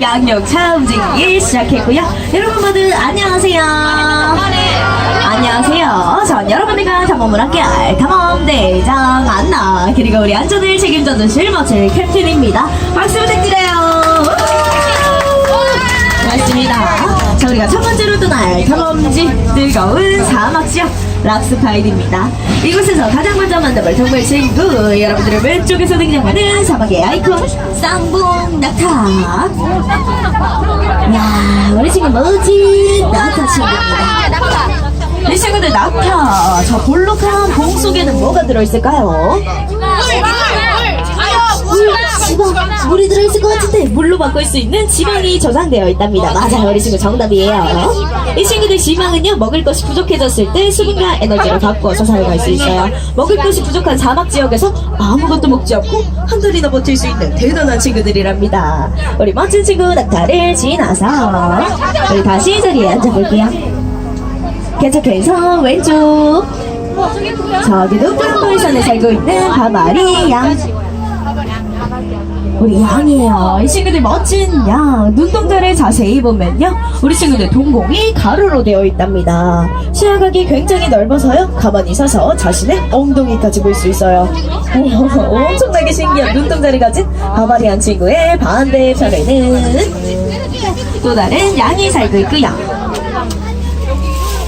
양력 차 움직이기 시작했고요. 여러분 모두 안녕하세요. 안녕하세요. 전 여러분들과 탐험을 함께 할 탐험 대장 안나 그리고 우리 안전을 책임져 주실 멋질 캡틴입니다. 박수 부탁드려요. 맞습니다. 자, 우리가 첫 번째로 떠날 탐험지 뜨거운 사막 지역 락스파이드입니다. 이곳에서 가장 먼저 만나볼 동물 친구 여러분들의 왼쪽에서 등장하는 사막의 아이콘 쌍봉 낙타. 야, 우리 친구 뭐지? 낙타 친구입니다. 이 친구들 낙타. 저 볼록한 봉 속에는 뭐가 들어있을까요? 지방 물이 들어있을 것 같은데 물로 바꿀 수 있는 지방이 저장되어 있답니다. 맞아요, 우리 친구 정답이에요. 이 친구들 지방은요 먹을 것이 부족해졌을 때 수분과 에너지로 바꿔서 사용할 수 있어요. 먹을 것이 부족한 사막 지역에서 아무것도 먹지 않고 한 달이나 버틸 수 있는 대단한 친구들이랍니다. 우리 멋진 친구 낙타를 지나서 우리 다시 자리에 앉아볼게요. 계속해서 왼쪽 저기 높은 돌산에 살고 있는 바바리 양 우리 양이에요. 이 친구들 멋진 양. 눈동자를 자세히 보면요. 우리 친구들 동공이 가루로 되어 있답니다. 시야각이 굉장히 넓어서요. 가만히 서서 자신의 엉덩이까지 볼 수 있어요. 엄청나게 신기한 눈동자를 가진 바바리안 친구의 반대편에는 또 다른 양이 살고 있고요.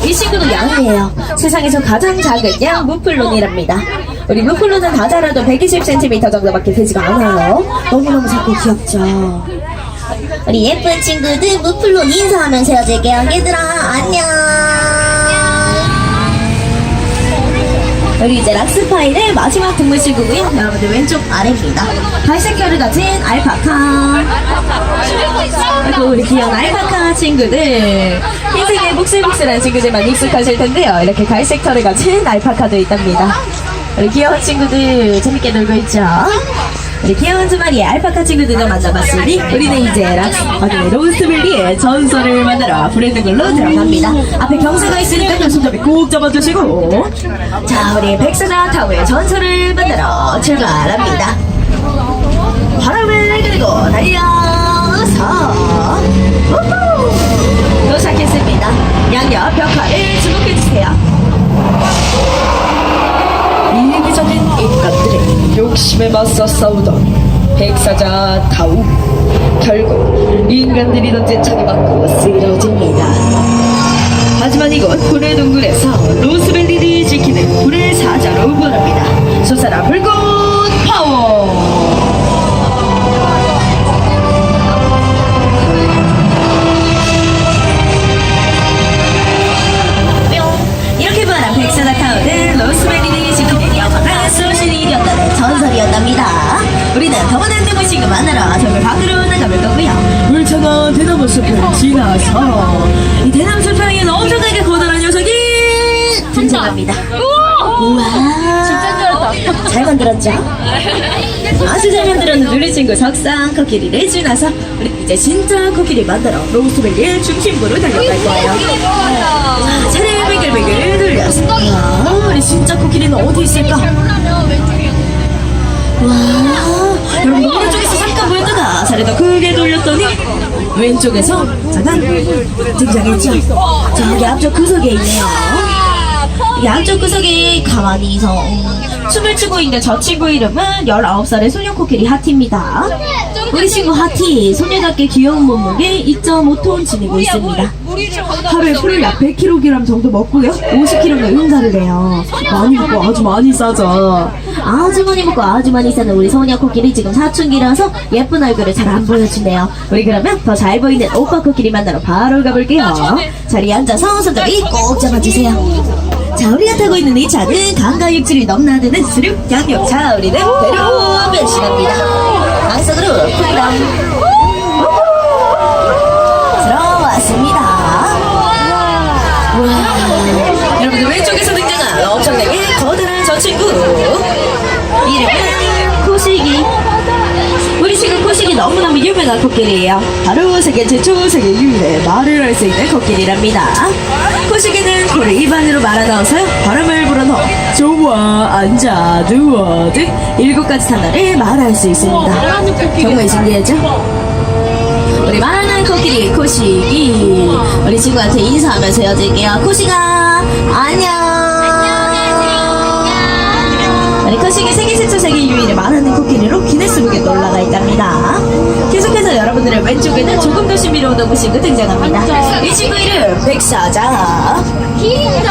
이 친구도 양이에요. 세상에서 가장 작은 양 무플론이랍니다. 우리 무플론은 다 자라도 120cm 정도밖에 되지가 않아요. 너무너무 작고 귀엽죠. 우리 예쁜 친구들 무플로 인사하면서 헤어질게요. 얘들아, 안녕. 우리 이제 락스파이의 마지막 동물 친구고요. 여러분들 왼쪽 아래입니다. 갈색 털을 가진 알파카. 그리고 우리 귀여운 알파카 친구들. 흰색의 복슬복슬한 친구들만 익숙하실 텐데요. 이렇게 갈색 털을 가진 알파카도 있답니다. 우리 귀여운 친구들 재밌게 놀고 있죠? 우리 귀여운 두 마리의 알파카 친구들도 만나봤으니 우리는 이제 로스트밸리의 전설을 만나러 브랜드걸로 들어갑니다. 앞에 경사가 있으니까 손잡이 꼭 잡아주시고 자 우리 백사자 타워의 전설을 만나러 출발합니다. 바람을 그리고 우후! 도착했습니다. 양옆 벽화를 주목해주세요. 욕심에 맞서 싸우던 백사자 타우. 결국 인간들이 던진 창에 맞고 쓰러집니다. 하지만 이곳 불의 동굴에서 로스밸리를 지키는 불의 사자로 부릅니다. 솟아라 불꽃 파워 등장합니다 우와 잘 만들었죠? 아주 잘 만들었는 우리 친구 석상 코끼리를 지나서 우리 이제 진짜 코끼리 만들어 로스밸리의 중심부로 달려갈 거예요 자, 차례를 뱅글뱅글 돌려서 아, 우리 진짜 코끼리는 어디 있을까? 와, 여러분 오른쪽에서 잠깐 보였다가 차례 더 크게 돌렸더니 왼쪽에서 잠깐 등장했죠. 저기 앞쪽 구석에 있네요. 이 앞쪽 구석에 가만히서 춤을 추고 있는 저 친구 이름은 19살의 소녀 코끼리 하티입니다. 우리 친구 하티, 소녀답게 귀여운 몸무게 2.5톤 지니고 있습니다. 하루에 풀을 약 100kg 정도 먹고요. 50kg의 응가를 해요. 많이 먹고 아주 많이 싸죠. 아주 많이 먹고 아주 많이 싸는 우리 소녀 코끼리 지금 사춘기라서 예쁜 얼굴을 잘 안 보여주네요. 우리 그러면 더 잘 보이는 오빠 코끼리 만나러 바로 가볼게요. 자리에 앉아서 손잡이 꼭 잡아주세요. 자, 우리가 타고 있는 이 차는 강가 육지를 넘나드는 수륙 양력차. 우리는 배로 변신합니다. 강속으로 쿵당. 들어왔습니다. 와, 여러분들 왼쪽에서 등장한 엄청나게 거대한 저 친구. 이름은 코시기. 우리 친구 코시기 너무너무 유명한 코끼리예요. 바로 세계 최초 세계 유일의 말을 할 수 있는 코끼리랍니다. 코시기는 코를 입안으로 말아 넣어서요. 바람을 불어넣어 좋아, 앉아, 누워 등 일곱 가지 단어를 말할 수 있습니다. 정말 신기하죠? 우리 코시기 우리 친구한테 인사하면서 헤어질게요 코시가 안녕 우리 코시기 세계 최초 세계 유일의 말하는 코끼리로 기네스북에 올라가 있답니다 왼쪽에는 조금 더 신비로운 친구 등장합니다. 이 친구 이름 백사자.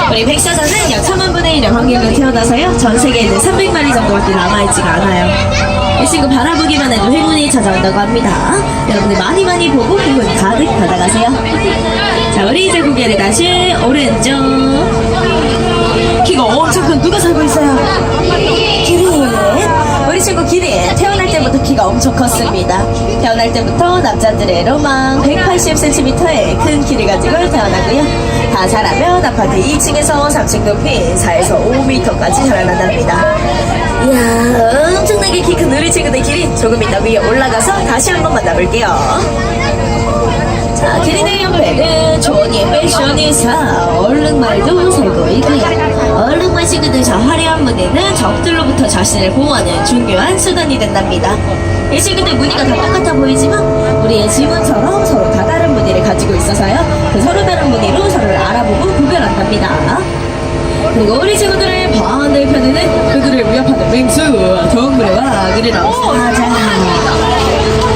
우리 백사자는 약 천만 분의 1의 확률로 태어나서요. 전 세계에 있는 300마리 정도밖에 남아있지가 않아요. 이 친구 바라보기만 해도 행운이 찾아온다고 합니다. 여러분들 많이 많이 보고 행운 가득 받아가세요. 자 우리 이제 고개를 다시 오른쪽 키가 엄청 컸습니다. 태어날 때부터 남자들의 로망 180cm의 큰 키를 가지고 태어나고요. 다 자라면 아파트 2층에서 3층 높이 4에서 5m까지 자라난답니다. 이야 엄청나게 키 큰 우리 친구들 기린 조금 이따 위에 올라가서 다시 한번 만나볼게요 자, 기린의 옆에는 조니 패셔니사 얼룩말도 살고 있고요. 얼룩말 친구들 저 화려한 무늬는 적들로부터 자신을 보호하는 중요한 수단이 된답니다. 이 친구들 무늬가 다 똑같아 보이지만 우리의 지문처럼 서로 다 다른 무늬를 가지고 있어서요. 그 서로 다른 무늬로 서로를 알아보고 구별한답니다. 그리고 우리 친구들의 반대편에는 그들을 위협하는 맹수, 동물의 와그리랑 사자.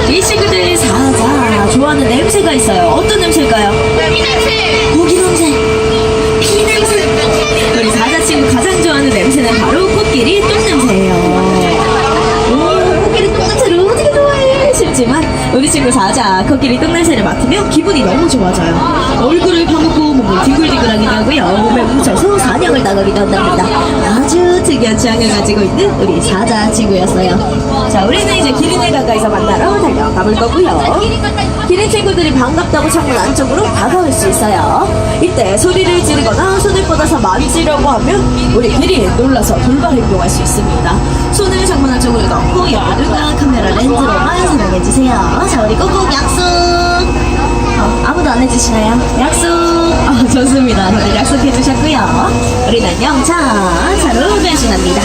이 친구들 좋아하는 냄새가 있어요. 어떤 냄새일까요? 고기 냄새, 피 냄새. 우리 사자 친구 가장 좋아하는 냄새는 바로 코끼리 똥 냄새예요. 오, 코끼리 똥 냄새를 어떻게 좋아해? 싶지만 우리 친구 사자 코끼리 똥 냄새를 맡으면 기분이 너무 좋아져요. 얼굴을 파묻고 몸을 뒹굴뒹굴하기도 하고요. 몸에 뭉쳐서 사냥을 나가기도 한답니다. 아주 특이한 취향을 가지고 있는 우리 사자 친구였어요. 자, 우리는 이제 기린을 가까이서 만나러 달려가 볼 거고요. 기린 친구들이 반갑다고 창문 안쪽으로 다가올 수 있어요. 이때 소리를 지르거나 손을 뻗어서 만지려고 하면 우리 기린 놀라서 돌발 행동할 수 있습니다. 손을 창문 안쪽으로 넣고 여러분과 카메라 렌즈로만 사용해주세요. 자, 우리 꼭꼭 약속! 어, 아무도 안 해주시나요? 약속! 어, 좋습니다. 다들 약속해 주셨고요. 우리는 영차 차로 변신합니다.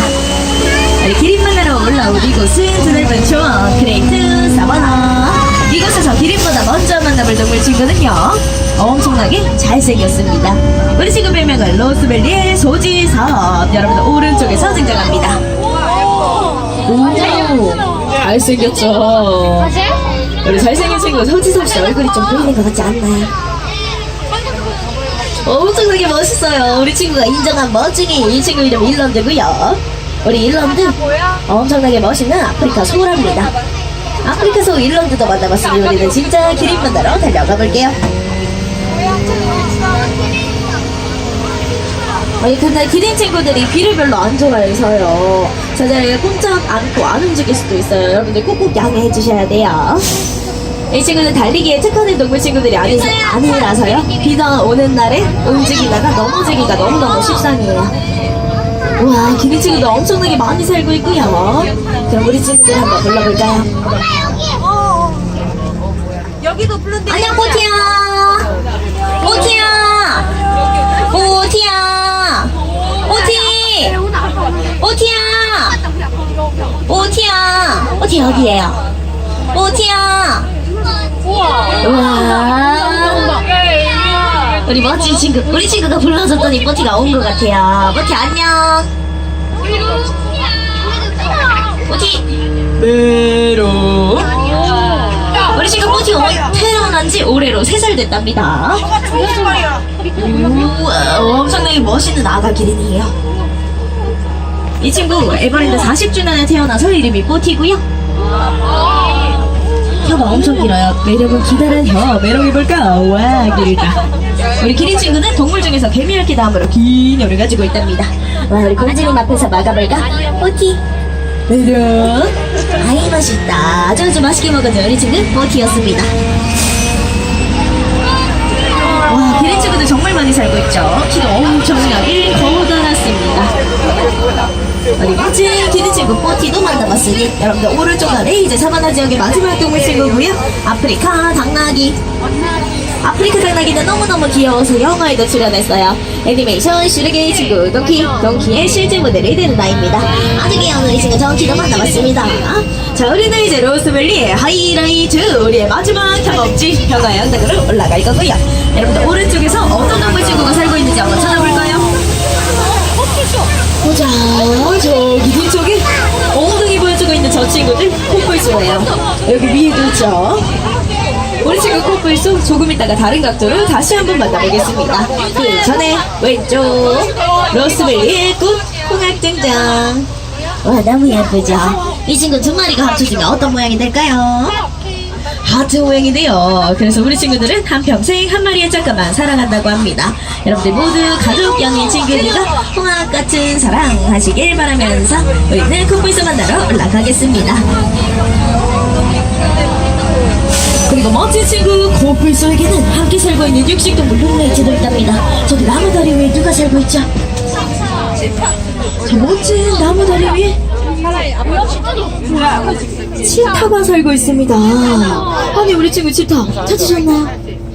우리 기린 만나러 올라온 이곳은 드넓은 초원 그레이트 사바나 이곳에서 기린보다 먼저 만나볼 동물 친구는요 엄청나게 잘생겼습니다 우리 친구 별명은 로스벨리의 소지섭 여러분 오른쪽에서 등장합니다 오 잘생겼죠 우리 잘생긴 친구 소지섭 씨 얼굴이 좀 보이는 것 같지 않나요? 엄청나게 멋있어요. 우리 친구가 인정한 멋쟁이 이 친구 이름 일런드고요. 우리 일런드 엄청나게 멋있는 아프리카 소랍니다. 아프리카 소 일런드도 만나봤으니 우리는 진짜 기린 만나러 달려가 볼게요. 아니 근데 기린 친구들이 비를 별로 안 좋아해서요. 제자리에 꼼짝 않고 안 움직일 수도 있어요. 여러분들 꼭꼭 양해해 주셔야 돼요. 이 친구는 달리기에 특화된 동물 친구들이 아니, 아니라서요. 비가 오는 날에 움직이다가 넘어지기가 너무너무 식상이에요. 우와, 기린 친구들 엄청나게 많이 살고 있고요. 그럼 우리 친구들 한번 불러볼까요? 여기도 부른데 안녕, 뽀티야! 뽀티야! 뽀티야! 뽀티! 뽀티야! 뽀티야! 뽀티 여기에요. 뽀티야! 우와. 우리 멋진 친구, 우리 친구가 불러줬더니 뽀티가 온 것 같아요. 뽀티 안녕. 뽀티. 메로. 우리 친구 뽀티 오- 태어난 지 올해로 3살 됐답니다. 우와, 엄청나게 멋있는 아가 기린이에요. 이 친구 에버랜드 40주년에 태어나서 이름이 뽀티고요. 혀가 엄청 길어요. 매력은 기다란 혀. 매력이 볼까? 와, 길다. 우리 기린 친구는 동물 중에서 개미핥기 다음으로 긴 혀를 가지고 있답니다. 와, 우리 공주님 앞에서 막아볼까? 뽀티. 매력. 아이, 맛있다. 아주 아주 맛있게 먹어준 우리 친구 뽀티였습니다. 와, 기린 친구들 정말 많이 살고 있죠. 키도 엄청나게 커다랗습니다. 우리 멋진 기린 친구 뽀티도 만나봤으니 여러분들 오른쪽 아래 이제 사바나 지역의 마지막 동물 친구고요. 아프리카 당나귀. 아프리카 당나귀는 너무너무 귀여워서 영화에도 출연했어요. 애니메이션 슈르게의 친구 동키, 동키의 실제 모델이 되는 아이입니다. 아주 귀여운 우리 친구 정키도 만나봤습니다. 자, 우리는 이제 로스밸리의 하이라이트 우리의 마지막 경험지 평화 양당으로 올라갈 거고요. 여러분들 오른쪽에서 어떤 동물 친구가 살고 있는지 한번 찾아볼까요? 보자, 저기 뒤쪽에 저 친구들 코뿔소예요. 여기 위에도 있죠. 우리 친구 코뿔소 조금 있다가 다른 각도로 다시 한번 만나보겠습니다. 그 전에 왼쪽 로스밸리의 꽃 홍학 등장. 와 너무 예쁘죠? 이 친구 두 마리가 합쳐지면 어떤 모양이 될까요? 하트 모양인데요. 그래서 우리 친구들은 한평생 한 마리의 짝가만 사랑한다고 합니다. 여러분들 모두 가족형의 친구들과 홍학 같은 사랑 하시길 바라면서 우리는 코뿔소 만나러 올라가겠습니다. 그리고 멋진 친구 코뿔소에게는 함께 살고 있는 육식동물 룸메이트도 있답니다. 저기 나무 다리 위에 누가 살고 있죠? 저 멋진 나무 다리 위에 치타가 살고 있습니다. 아니 우리 친구 치타 찾으셨나요?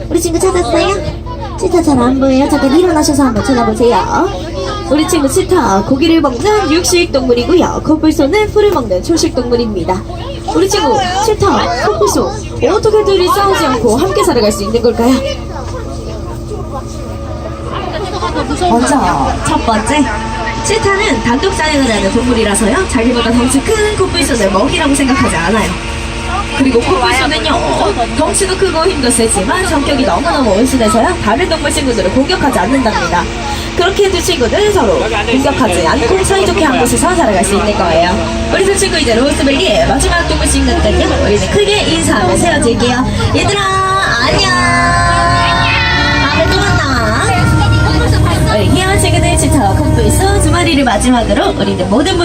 우리 친구 찾았어요? 진짜 잘안 보여요. 잠깐 일어나셔서 한번 찾아보세요. 우리 친구 치타 고기를 먹는 육식 동물이고요. 코뿔소는 풀을 먹는 초식 동물입니다. 우리 친구 치타, 코뿔소 어떻게 둘이 싸우지 않고 함께 살아갈 수 있는 걸까요? 먼저 첫 번째 치타는 단독 사냥을 하는 동물이라서요. 자기보다 덩치 큰 코뿔소를 먹이라고 생각하지 않아요. 그리고 코뿔소는요. 덩치도 크고 힘도 세지만 성격이 너무너무 온순해서요. 다른 동물 친구들을 공격하지 않는답니다. 그렇게 두 친구들 서로 공격하지 않고 사이좋게 한 곳에서 살아갈 수 있는 거예요. 우리 두 친구 이제 로스밸리의 마지막 동물 친구니까요. 우리는 크게 인사하면서 헤어질게요. 얘들아 안녕 우리 코뿔소 두 마리를 마지막으로 우리는 모든 분